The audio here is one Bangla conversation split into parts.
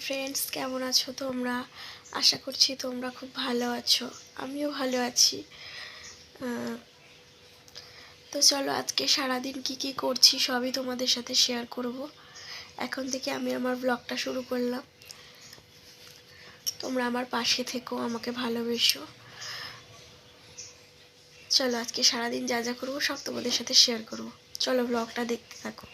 ফ্রেন্ডস কেমন আছো তোমরা? আশা করছি তোমরা খুব ভালো আছো। আমিও ভালো আছি। তো চলো আজকে সারাদিন কি কি করছি সবই তোমাদের সাথে শেয়ার করব। এখন থেকে আমি আমার ব্লগটা শুরু করলাম। তোমরা আমার পাশে থেকো, আমাকে ভালোবেসো। চলো আজকে সারাদিন যা যা করব সব তোমাদের সাথে শেয়ার করব। চলো ব্লগটা দেখতে থাকো।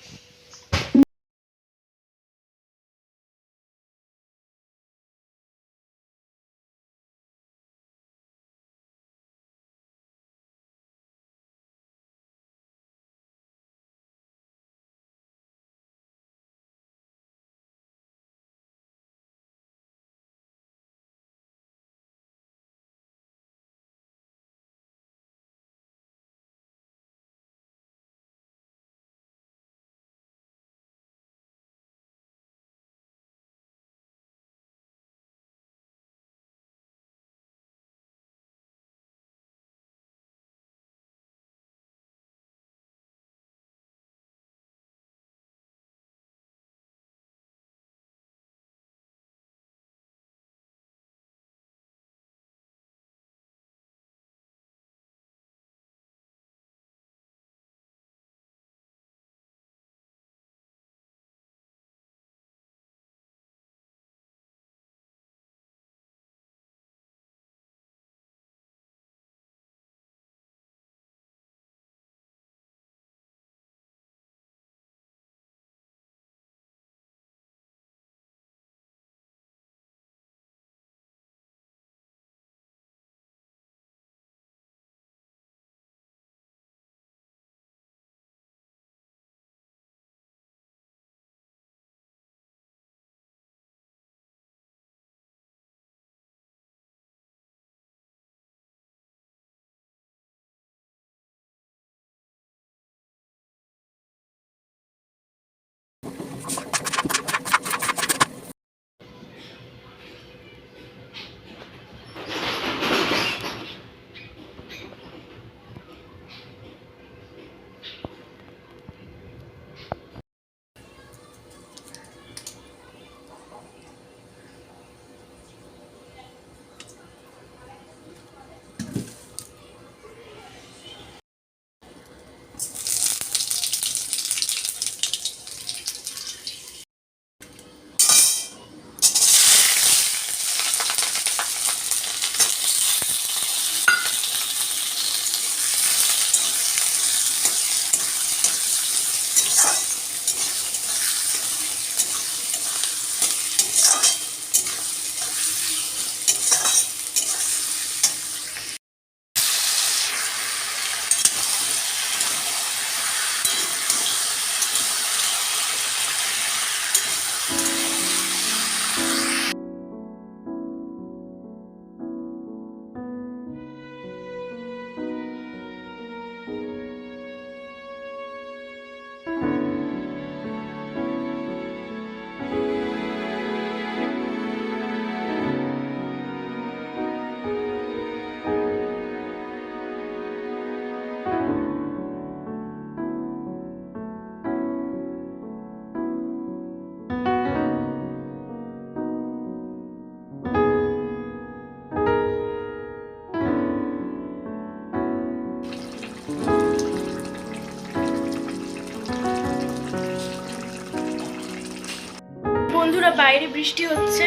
বৃষ্টি হচ্ছে,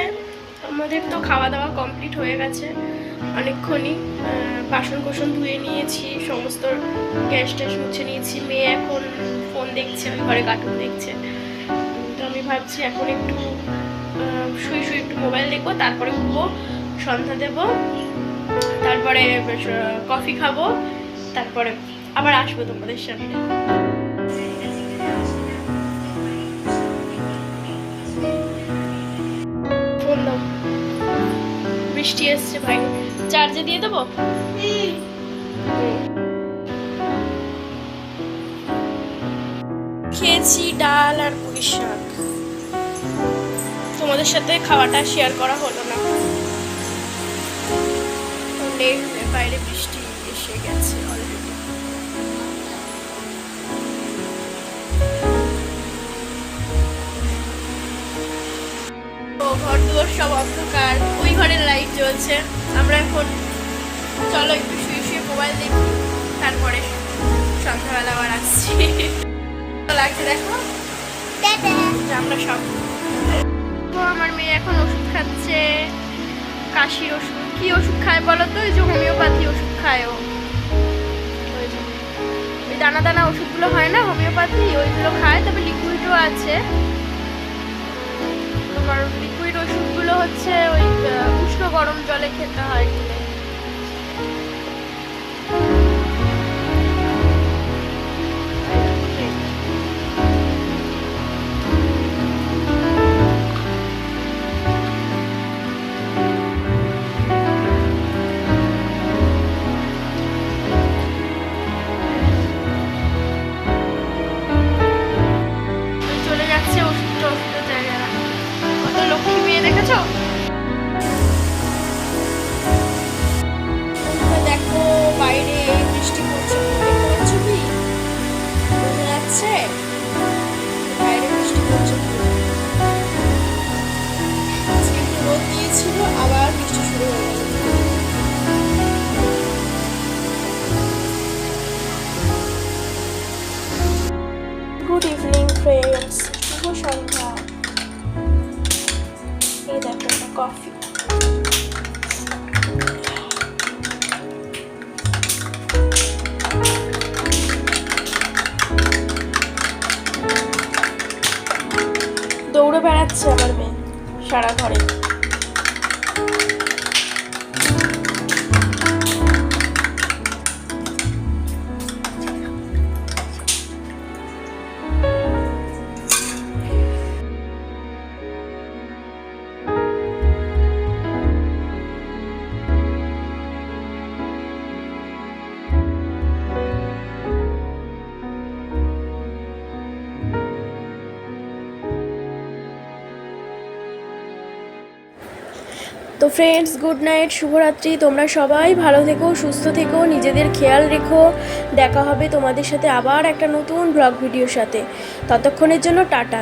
আমাদের তো খাওয়া দাওয়া কমপ্লিট হয়ে গেছে। অনেকক্ষণই বাসন কোসন ধুয়ে নিয়েছি, সমস্ত গ্যাস ট্যাস মুছে নিয়েছি। মেয়ে এখন ফোন দেখছে, ওই ঘরে কার্টুন দেখছে। তো আমি ভাবছি এখন একটু শুয়ে শুয়ে একটু মোবাইল দেখব, তারপরে উঠবো, সন্ধ্যা দেবো, তারপরে কফি খাব, তারপরে আবার আসব তোমাদের সামনে। বৃষ্টি এসছে ভাই। চার্জে দিয়ে দেবো? খেয়েছি ডাল আর পুঁই শাক। তোমাদের সাথে খাওয়াটা শেয়ার করা হলো না। বাইরে বৃষ্টি এসে গেছে। ঘর দুয়ার সব অন্ধকার। ওই ঘরের লাইট জ্বলছে। আমরা এখন চলো একটু শুয়ে শুয়ে মোবাইল দেখি। তারপরে সন্ধ্যাবেলা আবার আসছি। লাগছে দেখো? আমরা সব আমার মেয়ে এখন ওষুধ খাচ্ছে। কাশির ওষুধ। কি ওষুধ খায় বলো তো? ওই যে হোমিওপ্যাথি ওষুধ খায় ও। ওই দানা দানা ওষুধগুলো হয় না? হোমিওপ্যাথি ওইগুলো খায়। তবে লিকুইডও আছে। হচ্ছে ওই উষ্ণ গরম জলে খেতে হয়। বন্ধুরা দেখো বাইরে বৃষ্টি পড়ছে। দেখতে বোঝা যাচ্ছে বাইরে বৃষ্টি পড়ছে আজকে রোদ দিয়েছিল আবার বৃষ্টি শুরু হয়ে গুড ইভিনিং ফ্রেন্ডস শুভ সন্ধ্যা। এই দেখো এটা কফি দৌড়ে বেড়াচ্ছে আমার মেয়ে সারা ঘরে। তো ফ্রেন্ডস গুড নাইট শুভরাত্রি। তোমরা সবাই ভালো থেকো, সুস্থ থেকো, নিজেদের খেয়াল রেখো। দেখা হবে তোমাদের সাথে আবার একটা নতুন ব্লগ ভিডিওর সাথে। ততক্ষণের জন্য টাটা।